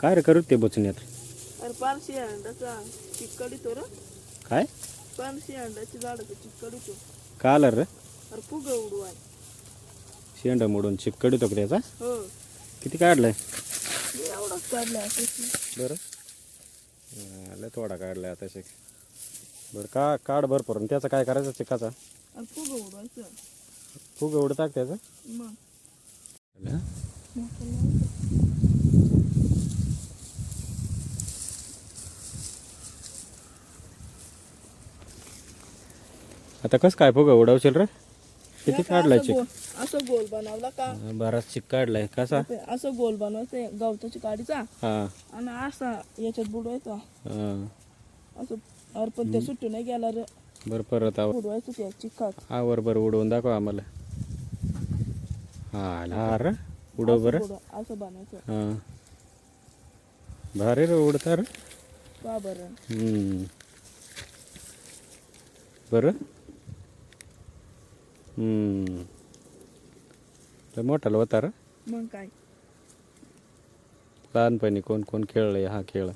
काय रे करू ते बचण्यात अरे पारशी रे. काय? पारशी झाडाचं का आलं रे? अरे फुग शेंडा मोडून चिकडी तो त्याचा? हो. किती काढलाय मी एवढंच काढलं असं बरं. लय थोडा काढलाय आता शिक बरं का काढ भरपूर. आणि त्याचा काय करायचं चिकाचा? अरे फुग उडवायचं. फुग टाक त्याचं? मग. आता कसं काय फुग? उडवशील रे? किती काढलाय चिक? असं गोल बनवला का? बराच चिक काढलाय. कसा? असं गोल बनवायचं गवताची काडीचा. हा. आणि असा याच्यात बुडवायचा हा. असं अरे पण ते सुट्टू नाही गेला रे. बरं परत आव बुडवायचं त्या चिक्कात आवर बरं उडवून दाखव आम्हाला. हा हा रे. उडव बरं. असं बनायचं. हा. भारी रे उडता रे. का बरं. बरं. हम्म. मोठाला होता रे मग काय? लहानपणी कोण कोण खेळलंय हा खेळ?